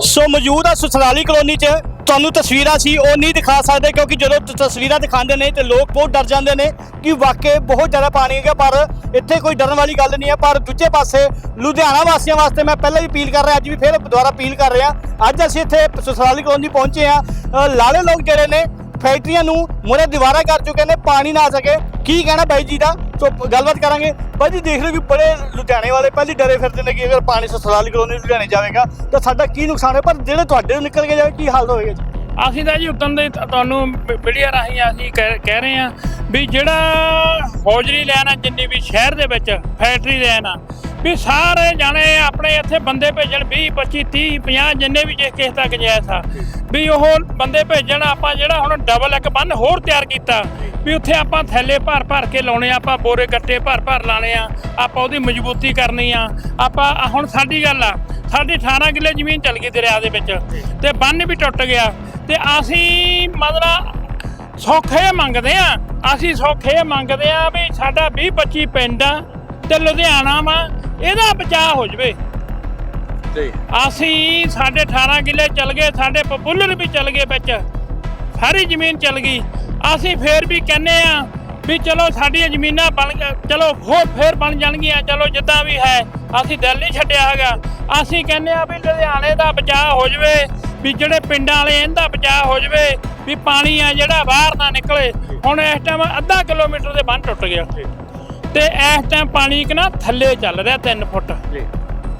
ਸੋ ਮੌਜੂਦ ਆ ਸੁਸਰਾਲੀ ਕਲੋਨੀ 'ਚ, ਤੁਹਾਨੂੰ ਤਸਵੀਰਾਂ ਸੀ ਉਹ ਨਹੀਂ ਦਿਖਾ ਸਕਦੇ ਕਿਉਂਕਿ ਜਦੋਂ ਤ- ਤਸਵੀਰਾਂ ਦਿਖਾਉਂਦੇ ਨੇ ਤੇ ਲੋਕ ਬਹੁਤ ਡਰ ਜਾਂਦੇ ਨੇ ਕਿ ਵਾਕਈ ਬਹੁਤ ਜ਼ਿਆਦਾ ਪਾਣੀ ਹੈਗਾ, ਪਰ ਇੱਥੇ ਕੋਈ ਡਰਨ ਵਾਲੀ ਗੱਲ ਨਹੀਂ ਹੈ। ਪਰ ਦੂਜੇ ਪਾਸੇ ਲੁਧਿਆਣਾ ਵਾਸੀਆਂ ਵਾਸਤੇ ਮੈਂ ਪਹਿਲਾਂ ਵੀ ਅਪੀਲ ਕਰ ਰਿਹਾ, ਅੱਜ ਵੀ ਫਿਰ ਦੁਬਾਰਾ ਅਪੀਲ ਕਰ ਰਿਹਾ। ਅੱਜ ਅਸੀਂ ਇੱਥੇ ਸੁਸਰਾਲੀ ਕਲੋਨੀ ਪਹੁੰਚੇ ਆ ਲਾਲੇ ਲੋਕ ਜਿਹੜੇ ਨੇ ਫੈਕਟਰੀਆਂ ਨੂੰ ਮੋਰੇ ਦੀਵਾਰਾਂ ਕਰ ਚੁੱਕੇ ਨੇ, ਪਾਣੀ ਨਾ ਆ ਸਕੇ। ਕੀ ਕਹਿਣਾ ਬਾਈ ਜੀ ਦਾ? ਤੋਂ ਗੱਲਬਾਤ ਕਰਾਂਗੇ। ਬਾਈ ਜੀ, ਦੇਖ ਰਹੇ ਹੋ ਕਿ ਬੜੇ ਲੁਧਿਆਣੇ ਵਾਲੇ ਪਹਿਲੀ ਡਰੇ ਫਿਰਦੇ ਨੇ ਕਿ ਅਗਰ ਪਾਣੀ ਸਸਰਾਲੀ ਕਲੋਨੀ ਲੁਧਿਆਣੇ ਜਾਵੇਗਾ, ਤਾਂ ਸਾਡਾ ਕੀ ਨੁਕਸਾਨ ਹੈ? ਪਰ ਜਿਹੜੇ ਤੁਹਾਡੇ ਨੂੰ ਨਿਕਲ ਕੇ ਜਾਵੇ, ਕੀ ਹਾਲ ਹੋਵੇਗਾ ਜੀ? ਅਸੀਂ ਤਾਂ ਜੀ ਉਦੋਂ ਦੇ ਤੁਹਾਨੂੰ ਮੀਡੀਆ ਰਾਹੀਂ ਅਸੀਂ ਕਹਿ ਕਹਿ ਰਹੇ ਹਾਂ ਵੀ ਜਿਹੜਾ ਹੌਜਰੀ ਲੈਣ ਆ, ਜਿੰਨੀ ਵੀ ਸ਼ਹਿਰ ਦੇ ਵਿੱਚ, ਫੈਕਟਰੀ ਲੈਣ ਆ ਵੀ ਸਾਰੇ ਜਾਣੇ ਆਪਣੇ ਇੱਥੇ ਬੰਦੇ ਭੇਜਣ 20 25 30 50 ਜਿੰਨੇ ਵੀ ਜੇ ਕਿਸੇ ਤੱਕ ਜਾਇਜ਼ ਆ, ਵੀ ਉਹ ਬੰਦੇ ਭੇਜਣ, ਆਪਾਂ ਜਿਹੜਾ ਹੁਣ ਡਬਲ ਇੱਕ ਬੰਨ ਹੋਰ ਤਿਆਰ ਕੀਤਾ, ਵੀ ਉੱਥੇ ਆਪਾਂ ਥੈਲੇ ਭਰ ਭਰ ਕੇ ਲਾਉਣੇ ਆ, ਆਪਾਂ ਬੋਰੇ ਗੱਟੇ ਭਰ ਭਰ ਲਾਣੇ ਆ, ਆਪਾਂ ਉਹਦੀ ਮਜ਼ਬੂਤੀ ਕਰਨੀ ਆ, ਆਪਾਂ ਹੁਣ ਸਾਡੀ ਗੱਲ ਆ, ਸਾਡੀ 18 ਕਿੱਲੇ ਜ਼ਮੀਨ ਚਲ ਗਈ ਦਰਿਆ ਦੇ ਵਿੱਚ, ਤੇ ਬੰਨ ਵੀ ਟੁੱਟ ਗਿਆ, ਤੇ ਅਸੀਂ ਮਤਲਬ ਸੌਖੇ ਮੰਗਦੇ ਆ, ਅਸੀਂ ਸੌਖੇ ਮੰਗਦੇ ਆ ਵੀ ਸਾਡਾ 20 25 ਪਿੰਡ ਆ, ਤੇ ਲੁਧਿਆਣਾ ਵਾ ਇਹਦਾ ਬਚਾਅ ਹੋ ਜਵੇ। ਜੀ। ਅਸੀਂ ਸਾਡੇ 18 ਕਿੱਲੇ ਚਲ ਗਏ ਸਾਡੇ ਪਪੂਲਰ ਵੀ ਚਲ ਗਏ ਵਿੱਚ। ਸਾਰੀ ਜ਼ਮੀਨ ਚਲ ਗਈ। ਅਸੀਂ ਫੇਰ ਵੀ ਕਹਿੰਨੇ ਆ ਵੀ ਚਲੋ ਸਾਡੀਆਂ ਜ਼ਮੀਨਾਂ ਬਣ ਚਲੋ ਹੋਰ ਫੇਰ ਬਣ ਜਾਣਗੀਆਂ ਚਲੋ ਜਿੱਦਾਂ ਵੀ ਹੈ ਅਸੀਂ ਦਿਲ ਨਹੀਂ ਛੱਡਿਆ ਹੈਗਾ। ਅਸੀਂ ਕਹਿੰਨੇ ਆ ਵੀ ਲੁਧਿਆਣੇ ਦਾ ਬਚਾਅ ਹੋ ਜਵੇ ਵੀ ਜਿਹੜੇ ਪਿੰਡਾਂ ਵਾਲੇ ਇਹਦਾ ਬਚਾਅ ਹੋ ਜਵੇ ਵੀ ਪਾਣੀ ਆ ਜਿਹੜਾ ਬਾਹਰ ਨਾ ਨਿਕਲੇ। ਹੁਣ ਇਸ ਟਾਈਮ ਅੱਧਾ ਕਿਲੋਮੀਟਰ ਦੇ ਬੰਨ ਟੁੱਟ ਗਿਆ। ਤੇ ਇਸ ਟਾਈਮ ਪਾਣੀ ਇੱਕ ਨਾ ਥੱਲੇ ਚੱਲ ਰਿਹਾ 3 ਫੁੱਟ।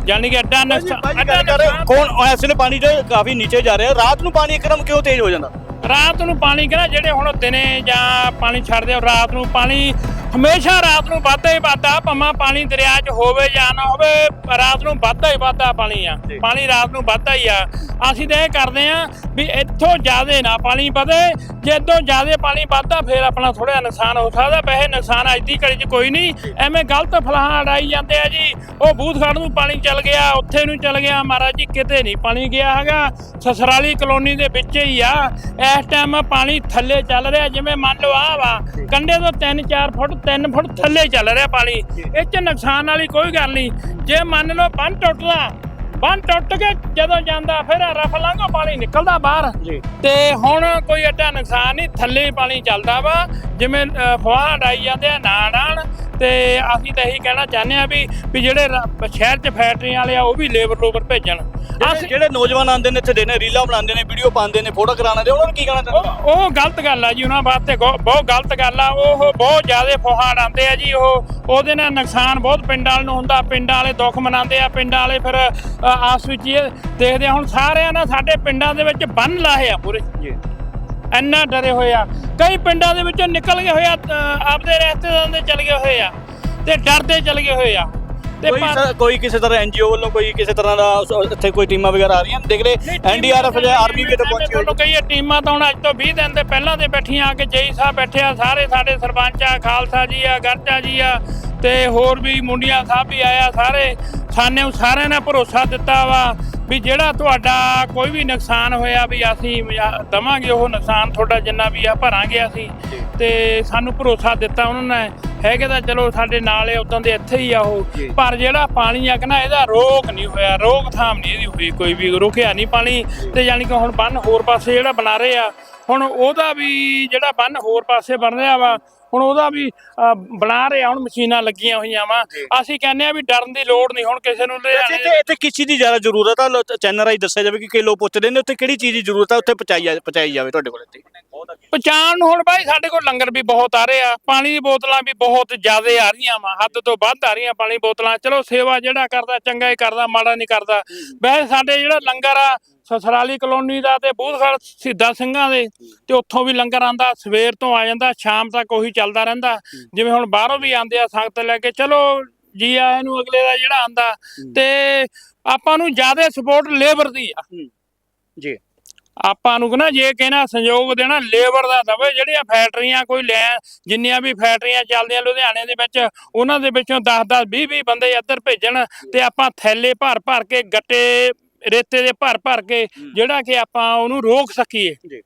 ਯਾਨੀ ਕਿ ਅੱਡਾ ਨੁਕਸਾਨ ਅੱਡਾ ਨੁਕਸਾਨ- ਕੌਣ ਇਸ ਵੇਲੇ ਪਾਣੀ ਜੋ ਕਾਫੀ ਨੀਚੇ ਜਾ ਰਿਹਾ। ਰਾਤ ਨੂੰ ਪਾਣੀ ਇੱਕਦਮ ਕਿਉਂ ਤੇਜ਼ ਹੋ ਜਾਂਦਾ? ਰਾਤ ਨੂੰ ਪਾਣੀ ਕਿਹੜਾ ਜਿਹੜੇ ਹੁਣ ਦਿਨੇ ਜਾਂ ਪਾਣੀ ਛੱਡਦੇ ਰਾਤ ਨੂੰ ਪਾਣੀ ਹਮੇਸ਼ਾ ਰਾਤ ਨੂੰ ਵੱਧਦਾ ਹੀ ਵੱਧਦਾ ਭਾਵੇਂ ਪਾਣੀ ਦਰਿਆ 'ਚ ਹੋਵੇ ਜਾਂ ਨਾ ਹੋਵੇ ਰਾਤ ਨੂੰ ਵੱਧਦਾ ਹੀ ਵੱਧਦਾ ਪਾਣੀ ਆ। ਪਾਣੀ ਰਾਤ ਨੂੰ ਵੱਧਦਾ ਹੀ ਆ। ਅਸੀਂ ਤਾਂ ਇਹ ਕਰਦੇ ਆ ਵੀ ਇੱਥੋਂ ਜ਼ਿਆਦੇ ਨਾ ਪਾਣੀ ਵਧੇ ਜੇ ਇੱਥੋਂ ਜ਼ਿਆਦੇ ਪਾਣੀ ਵੱਧਦਾ ਫਿਰ ਆਪਣਾ ਥੋੜਾ ਨੁਕਸਾਨ ਹੋ ਸਕਦਾ ਵੈਸੇ ਨੁਕਸਾਨ ਅੱਜ ਦੀ ਘੜੀ 'ਚ ਕੋਈ ਨਹੀਂ। ਐਵੇਂ ਗਲਤ ਫਲਾਹਾਂ ਅੜਾਈ ਜਾਂਦੇ ਆ ਜੀ। ਉਹ ਬੂਥਗੜ੍ਹ ਨੂੰ ਪਾਣੀ ਚੱਲ ਗਿਆ ਉੱਥੇ ਨੂੰ ਚੱਲ ਗਿਆ ਮਹਾਰਾਜ ਜੀ ਕਿਤੇ ਨਹੀਂ ਪਾਣੀ ਗਿਆ ਹੈਗਾ। ਸਸਰਾਲੀ ਕਲੋਨੀ ਦੇ ਵਿੱਚ ਹੀ ਆ। ਇਸ ਟਾਈਮ ਪਾਣੀ ਥੱਲੇ ਚੱਲ ਰਿਹਾ ਜਿਵੇਂ ਮੰਨ ਲਓ ਆ ਵਾ। ਕੰਡੇ ਤੋਂ 3-4 ਫੁੱਟ 3 ਫੁੱਟ ਥੱਲੇ ਚੱਲ ਰਿਹਾ ਪਾਣੀ। ਇਹ 'ਚ ਨੁਕਸਾਨ ਵਾਲੀ ਕੋਈ ਗੱਲ ਨਹੀਂ। ਜੇ ਮੰਨ ਲਓ ਬੰਨ ਟੁੱਟਦਾ ਬੰਨ ਟੁੱਟ ਕੇ ਜਦੋਂ ਜਾਂਦਾ ਫਿਰ ਰਫ ਲਾਂਘੋ ਪਾਣੀ ਨਿਕਲਦਾ ਬਾਹਰ। ਜੀ। ਤੇ ਹੁਣ ਕੋਈ ਐਡਾ ਨੁਕਸਾਨ ਨਹੀਂ ਥੱਲੇ ਪਾਣੀ ਚੱਲਦਾ ਵਾ। ਜਿਵੇਂ ਫੁਹਾਰ ਡਾਈ ਜਾਂਦੇ ਆ ਨਾ ਡਾਣ ਤੇ ਅਸੀਂ ਤਾਂ ਇਹੀ ਕਹਿਣਾ ਚਾਹੁੰਦੇ ਆ ਵੀ ਵੀ ਜਿਹੜੇ ਸ਼ਹਿਰ 'ਚ ਫੈਕਟਰੀਆਂ ਵਾਲੇ ਆ ਉਹ ਵੀ ਲੇਬਰ ਲੂਬਰ ਭੇਜਣ। ਜਿਹੜੇ- ਨੌਜਵਾਨ ਆਉਂਦੇ ਨੇ ਇੱਥੇ ਦੇਨੇ ਰੀਲਾਂ ਬਣਾਉਂਦੇ ਨੇ ਵੀਡੀਓ ਪਾਉਂਦੇ ਨੇ ਫੋਟੋ ਕਰਾਉਂਦੇ ਨੇ ਉਹਨਾਂ ਨੂੰ ਕੀ ਕਹਿਣਾ ਚਾਹੁੰਦੇ ਉਹ ਉਹ ਗਲਤ ਗੱਲ ਆ ਜੀ ਉਹਨਾਂ ਵਾਸਤੇ ਗੋ- ਬਹੁਤ ਗਲਤ ਗੱਲ ਆ। ਉਹ ਬਹੁਤ ਜ਼ਿਆਦਾ ਫੁਹਾਰ ਆਉਂਦੇ ਆ ਜੀ ਉਹ ਉਹਦੇ ਨਾਲ ਨੁਕਸਾਨ ਬਹੁਤ ਪਿੰਡਾਂ ਵਾਲ ਨੂੰ ਹੁੰਦਾ। ਪਿੰਡਾਂ ਵਾਲੇ ਦੁੱਖ ਮਨਾਉਂਦੇ ਆ ਪਿੰਡਾਂ ਵਾਲੇ ਫਿਰ ਅ, ਆਪਸ ਵਿੱਚ ਹੀ ਇਹ ਦੇਖਦੇ ਆ। ਹੁਣ ਸਾਰਿਆਂ ਨੇ ਸਾਡੇ ਪਿੰਡਾਂ ਦੇ ਵਿੱਚ ਬੰਨ ਲਾਏ ਆ ਪੂਰੇ। ਜੀ ਇੰਨਾ ਡਰੇ ਹੋਏ ਆ। ਕਈ ਪਿੰਡਾਂ ਦੇ ਵਿੱਚੋਂ ਨਿਕਲ ਗਏ ਹੋਏ ਆ ਅ, ਆਪਦੇ ਰਿਸ਼ਤੇਦਾਰਾਂ ਦੇ ਚਲ ਗਏ ਹੋਏ ਆ ਤੇ ਡਰਦੇ ਚਲ ਗਏ ਹੋਏ ਆ। ਤੇ ਕੋਈ ਸਰ- ਕੋਈ ਕਿਸੇ ਤਰ੍ਹਾਂ ਐਨਜੀਓ ਵੱਲੋਂ ਕੋਈ ਕਿਸੇ ਤਰ੍ਹਾਂ ਦਾ ਉਸ- ਇੱਥੇ ਕੋਈ ਟੀਮਾਂ ਵਗੈਰਾ ਆ ਰਹੀਆਂ? ਨੇ? ਦੇਖ ਰਹੇ ਐਨਡੀਆਰਐਫ ਜਾਂ ਆਰਮੀ ਵੀ ਇੱਥੇ ਪਹੁੰਚੀ ਹੋਈ। ਤੁਹਾਨੂੰ ਕਹੀਏ ਟੀਮਾਂ ਤਾਂ ਹੁਣ ਅੱਜ ਤੋਂ 20 ਦਿਨ ਦੇ ਪਹਿਲਾਂ ਦੇ ਬੈਠੀਆਂ ਆ ਕੇ ਜੇਈ ਸਾਹਿਬ ਬੈਠੇ ਆ ਸਾਰੇ ਸਾਡੇ ਸਰਪੰਚ ਆ ਖਾਲਸਾ ਜੀ ਆ ਗਰਜਾ ਜੀ ਆ ਤੇ ਹੋਰ ਵੀ ਮੁੰਡਿਆਂ ਸਾਹਿਬ ਵੀ ਆਇਆ ਸਾਰੇ। ਸਾਨੇ ਸਾਰਿਆਂ ਨੇ ਭਰੋਸਾ ਦਿੱਤਾ ਵਾ ਵੀ ਜਿਹੜਾ ਤੁਹਾਡਾ ਕੋਈ ਵੀ ਨੁਕਸਾਨ ਹੋਇਆ ਵੀ ਅਸੀਂ ਦਵਾਂਗੇ ਉਹ ਨੁਕਸਾਨ ਤੁਹਾਡਾ ਜਿੰਨਾ ਵੀ ਆ ਭਰਾਂਗੇ ਅਸੀਂ। ਤੇ ਸਾਨੂੰ ਭਰੋਸਾ ਦਿੱਤਾ ਉਹਨਾਂ ਨੇ। ਹੈਗੇ ਤਾਂ ਚਲੋ ਸਾਡੇ ਨਾਲ ਉਦੋਂ ਦੇ ਇੱਥੇ ਹੀ ਆ ਉਹ। ਪਰ ਜਿਹੜਾ ਪਾਣੀ ਆ ਕਿ ਨਾ ਇਹਦਾ ਰੋਕ ਨਹੀਂ ਹੋਇਆ ਰੋਕਥਾਮ ਨਹੀਂ ਇਹਦੀ ਹੋਈ ਕੋਈ ਵੀ ਰੁਕਿਆ ਨਹੀਂ ਪਾਣੀ। ਤੇ ਯਾਨੀ ਕਿ ਹੁਣ ਬੰਨ ਹੋਰ ਪਾਸੇ ਜਿਹੜਾ ਬਣਾ ਰਹੇ ਆ ਹੁਣ ਉਹਦਾ ਵੀ ਜਿਹੜਾ ਬੰਨ ਹੋਰ ਪਾਸੇ ਬਣ ਰਿਹਾ ਵਾ ਹੁਣ ਉਹਦਾ ਵੀ ਅ, ਬਣਾ ਰਹੇ ਆ ਹੁਣ ਮਸ਼ੀਨਾਂ ਲੱਗੀਆਂ ਹੋਈਆਂ ਵਾ। ਅਸੀਂ ਕਹਿੰਦੇ ਆ ਵੀ ਡਰਨ ਦੀ ਲੋੜ ਨਹੀਂ ਹੁਣ ਕਿਸੇ ਨੂੰ ਵੈਸੇ ਲੁਧਿਆਣੇ ਇੱਥੇ ਇੱਥੇ ਕਿਸ ਚੀਜ਼ ਦੀ ਜ਼ਿਆਦਾ ਜ਼ਰੂਰਤ ਆ ਲੋ- ਚੈਨਲ ਰਾਹੀਂ ਦੱਸਿਆ ਜਾਵੇ ਕਿ ਕਈ ਲੋਕ ਪੁੱਛਦੇ ਨੇ ਉੱਥੇ ਕਿਹੜੀ ਚੀਜ਼ ਦੀ ਜ਼ਰੂਰਤ ਆ ਉੱਥੇ ਪਹੁੰਚਾਈ ਜਾ- ਪਹੁੰਚਾਈ ਜਾਵੇ ਤੁਹਾਡੇ ਕੋਲ ਇੱਥੇ। ਪਛਾਣ ਨੂੰ ਹੁਣ ਬਾਈ ਸਾਡੇ ਕੋਲ ਲੰਗਰ ਵੀ ਬਹੁਤ ਆ ਰਹੇ ਆ ਪਾਣੀ ਦੀ ਬੋਤਲਾਂ ਵੀ ਬਹੁਤ ਜ਼ਿਆਦਾ ਆ ਰਹੀਆਂ ਵਾ ਹੱਦ ਤੋਂ ਵੱਧ ਆ ਰਹੀਆਂ ਪਾਣੀ ਬੋਤਲਾਂ। ਚਲੋ ਸੇਵਾ ਜਿਹੜਾ ਕਰਦਾ ਚੰਗਾ ਹੀ ਕਰਦਾ ਮਾੜਾ ਨਹੀਂ ਕਰਦਾ। ਵੈਸੇ ਸਾਡੇ ਜਿਹੜਾ ਲੰਗਰ ਆ ਸਸਰਾਲੀ ਕਲੋਨੀ ਦਾ ਤੇ ਬੂਥਗੜ ਸਿੱਧਾ ਸਿੰਘਾਂ ਦੇ। ਤੇ ਉੱਥੋਂ ਵੀ ਲੰਗਰ ਆਂਦਾ ਸਵੇਰ ਤੋਂ ਆ ਜਾਂਦਾ ਸ਼ਾਮ ਤੱਕ ਉਹੀ ਚੱਲਦਾ ਰਹਿੰਦਾ। ਜਿਵੇਂ ਹੁਣ ਬਾਹਰੋਂ ਵੀ ਆਂਦੇ ਆ ਸੰਗਤ ਲੈ ਕੇ ਚਲੋ ਜੀ ਆਇਆਂ ਨੂੰ ਅਗਲੇ ਦਾ ਜਿਹੜਾ ਆਂਦਾ ਤੇ ਆਪਾਂ ਨੂੰ ਜ਼ਿਆਦਾ ਸਪੋਰਟ ਲੇਬਰ ਦੀ ਆ। ਜੀ। ਆਪਾਂ ਨੂੰ ਨਾ ਜੇ ਕਹਿਣਾ ਸੰਯੋਗ ਦੇਣਾ ਲੇਬਰ ਦਾ ਦਵੇ ਜਿਹੜੀਆਂ ਫੈਕਟਰੀਆਂ ਕੋਈ ਲੈ ਜਿੰਨੀਆਂ ਵੀ ਫੈਕਟਰੀਆਂ ਚੱਲਦੀਆਂ ਲੁਧਿਆਣੇ ਦੇ ਵਿੱਚ ਉਹਨਾਂ ਦੇ ਵਿੱਚੋਂ 10 10 20 20 ਬੰਦੇ ਇੱਧਰ ਭੇਜਣ। ਤੇ ਆਪਾਂ ਥੈਲੇ ਭਰ ਭਰ ਕੇ ਗੱਟੇ ਰੇਤੇ ਦੇ ਭਰ ਭਰ ਕੇ ਜਿਹੜਾ ਕਿ ਆਪਾਂ ਉਹਨੂੰ ਰੋਕ ਸਕੀਏ। ਜੀ।